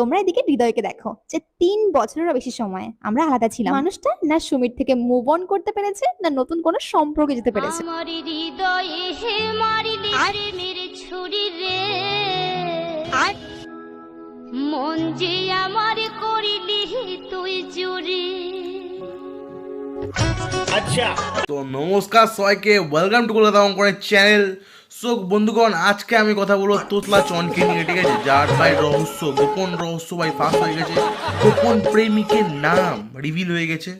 তোমরা এদিকে হৃদয়কে দেখো যে তিন বছরেরও বেশি সময় আমরা আলাদা ছিলাম। মানুষটা না সুমির থেকে মুভ অন করতে পেরেছে না নতুন কোনো সম্পর্কে যেতে পেরেছে। আমার হৃদয়ে হে মারিলি প্রেমের ছুরি রে। মন যে আমার করিলি তুই চুরি তো নমস্কার সবাইকে ওয়েলকাম টু কলকাতা অঙ্কনের চ্যানেল সো বন্ধুগণ আজকে আমি কথা বলব তোতলা চনকে নিয়ে ঠিক আছে? যার ভাই রহস্য গোপন রহস্য ভাই ফাঁস হয়ে গেছে। গোপন প্রেমিকের নাম রিভিল হয়ে গেছে।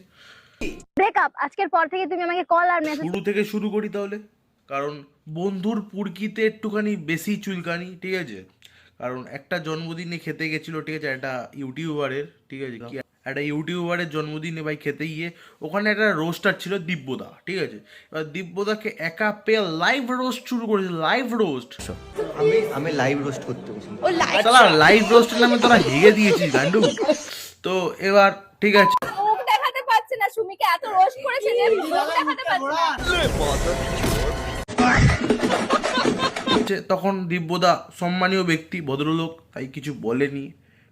ব্রেকআপ আজকের পর থেকে তুমি আমাকে কল আর মেসেজ শুরু থেকে শুরু করি তাহলে। কারণ বন্ধুর পুরকিতে একটুখানি বেশি চুলকানি ঠিক আছে? কারণ একটা জন্মদিনে খেতে গেছিল ঠিক আছে? একটা ইউটিউবারের ঠিক আছে? একটা ইউটিউবারের জন্মদিনে ভাই খেতে গিয়ে ওখানে একটা রোস্টার ছিল দিব্যদা ঠিক আছে? এবার দিব্যদাকে একা পেয়ে লাইভ রোস্ট শুরু করেছে লাইভ রোস্ট আমি আমি লাইভ রোস্ট করতে সালা লাইভ রোস্টের নামে তোরা হেগে দিয়েছিস গান্ডু। তো এবার ঠিক আছে। দেখাতে পারছে না সুমিকে এত রোস্ট করেছে যে দেখাতে পারছে তখন দিব্যদা সম্মানীয় ব্যক্তি ভদ্রলোক তাই কিছু বলেনি।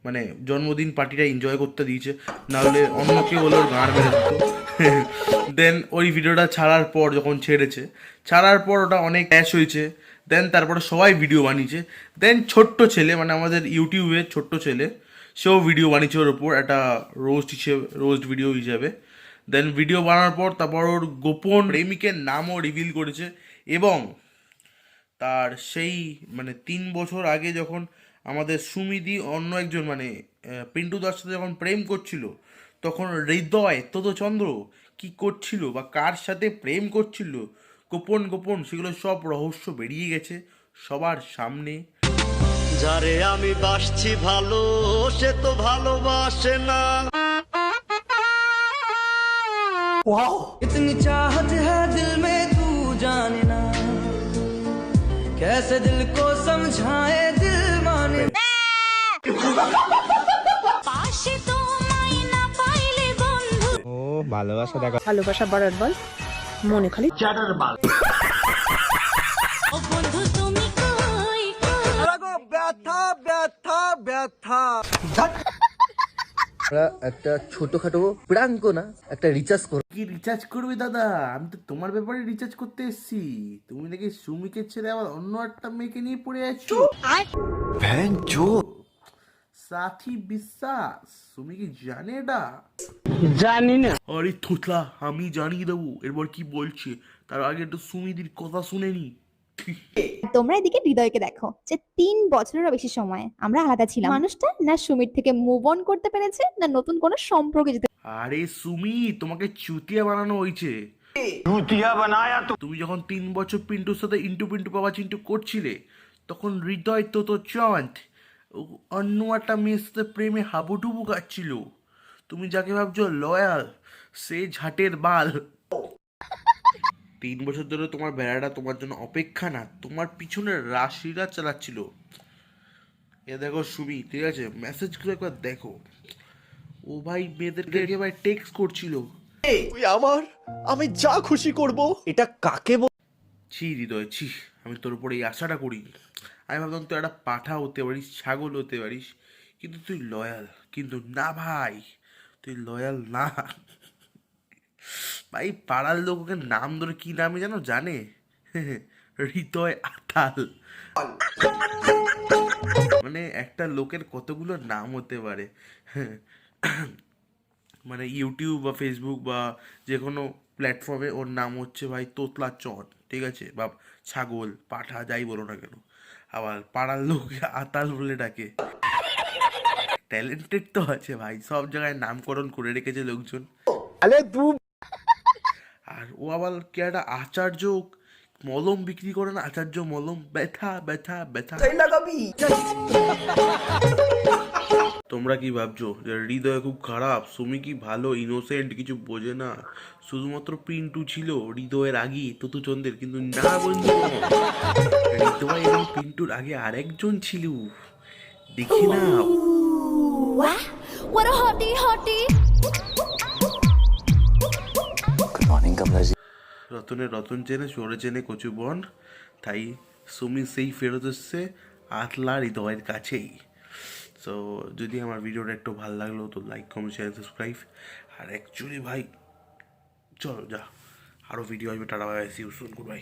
মানে জন্মদিন পার্টিটা এনজয় করতে দিয়েছে। নাহলে অন্য কেউ হলো গাঁড় মেরে দেন ওই ভিডিওটা ছাড়ার পর যখন ছেড়েছে, ছাড়ার পর ওটা অনেক ক্যাশ হয়েছে। দেন তারপরে সবাই ভিডিও বানিয়েছে। দেন ছোট্ট ছেলে মানে আমাদের ইউটিউবে ছোট্ট ছেলে, সেও ভিডিও বানিয়েছে ওর ওপর একটা রোস্ট হিসেবে রোস্ট ভিডিও হিসাবে। দেন ভিডিও বানানোর পর তারপর ওর গোপন প্রেমিকের নামও রিভিল করেছে এবং তার সেই মানে তিন বছর আগে যখন আমাদের সুমিদি অন্য একজন মানে আহ, পিন্টু দার সাথে যখন প্রেম করছিল তখন হৃদয় চন্দ্র কি করছিল বা কার সাথে প্রেম করছিল গোপন গোপন সেগুলো সব রহস্য বেরিয়ে গেছে সবার সামনে যারে আমি বাসছি ভালো সে তো ভালোবাসে না इतनी चाहत है दिल में तू जाने ना कैसे दिल को समझाए ভালোবাসা দেখা। ভালোবাসা বাড়ার বল মনে খালি ও বন্ধু তুমি কই কই? ব্যথা ব্যথা ব্যথা। আমরা একটা ছোটখাটো প্রাঙ্ক না? একটা রিচার্জ করব। কি রিচার্জ করবে দাদা? আমি তো তোমার ব্যাপারে রিচার্জ করতে এসেছি। তুমি নাকি সুমিকে ছেড়ে আবার অন্য একটা মেয়েকে নিয়ে পড়ে আছো? সাথী বিশ্বাস তুমি কি জানে এটা জানি না আরে থুতলা আমি জানিয়ে দেবো এরপর কি বলছে তার আগে একটু সুমিদির কথা শুনে নি তোমরা এদিকে হৃদয়কে দেখো যে তিন বছরেরও বেশি সময় আমরা আলাদা ছিলাম। মানুষটা না সুমির থেকে মুভ অন করতে পেরেছে না নতুন কোনো সম্পর্কে যেতে আরে সুমি তোমাকে চুতিয়া বানানো হয়েছে। তুমি যখন তিন বছর পিন্টুর সাথে ইন্টু পিন্টু বাবা চিন্টু করছিলে তখন হৃদয় তো তো চাঁদ অন্য একটা মেয়ের সাথে প্রেমে হাবুডুবু কাটছিল তুমি যাকে ভাবছ লয়াল সে ঝাটের বাল। তিন বছর ধরে তোমার বেড়াটা তোমার জন্য অপেক্ষা না তোমার পিছনে রাশিরা চালাচ্ছিল। এ দেখো সুমি ঠিক আছে? মেসেজগুলো একবার দেখো। ও ভাই মেয়েদেরকে ভাই টেক্সট করছিল। তুই আমার? আমি যা খুশি করব এটা কাকে বল ছি হৃদয় ছি। আমি তোর উপরে এই আশাটা করি। আমি ভাবতাম তুই একটা পাঠা হতে পারিস, ছাগল হতে পারিস, কিন্তু তুই লয়াল কিন্তু না ভাই, তুই লয়াল না। ভাই, পাড়ার লোক ওকে নাম ধরে কি নামে জানো জানে? হৃদয় আতাল। মানে একটা লোকের কতগুলো নাম হতে পারে? মানে ইউটিউব বা ফেসবুক বা যে কোনো প্ল্যাটফর্মে ওর নাম হচ্ছে ভাই তোতলা চট ঠিক আছে? বা ছাগল, পাঠা, যাই বলো না কেন। আবার পাড়ার লোক আতাল বলে ডাকে। ট্যালেন্টেড তো আছে ভাই সব জায়গায় নামকরণ করে রেখেছে লোকজন। আর ও আবার কি একটা আচার্য মলম বিক্রি করে না? আচার্য মলম? ব্যথা ব্যথা ব্যথা। তোমরা কি ভাবছ যে হৃদয় খুব খারাপ? সুমি কি ভালো ইনোসেন্ট কিছু বোঝে না? শুধুমাত্র পিন্টু ছিল হৃদয়ের আগে ততুচন্দ্রের কিন্তু না বন্ধু। হৃদয় এবং পিন্টুর আগে আরেকজন ছিল। দেখি না রতনের রতন চেনে চোরে চেনে কচু বন। তাই সুমি সেই ফেরত এসছে আতলা হৃদয়ের কাছেই। সো যদি আমার ভিডিওটা একটু ভালো লাগল তো লাইক কমেন্ট শেয়ার সাবস্ক্রাইব আর অ্যাকচুয়ালি ভাই চলো যা। আরও ভিডিও আসবে tata bye see you soon good bye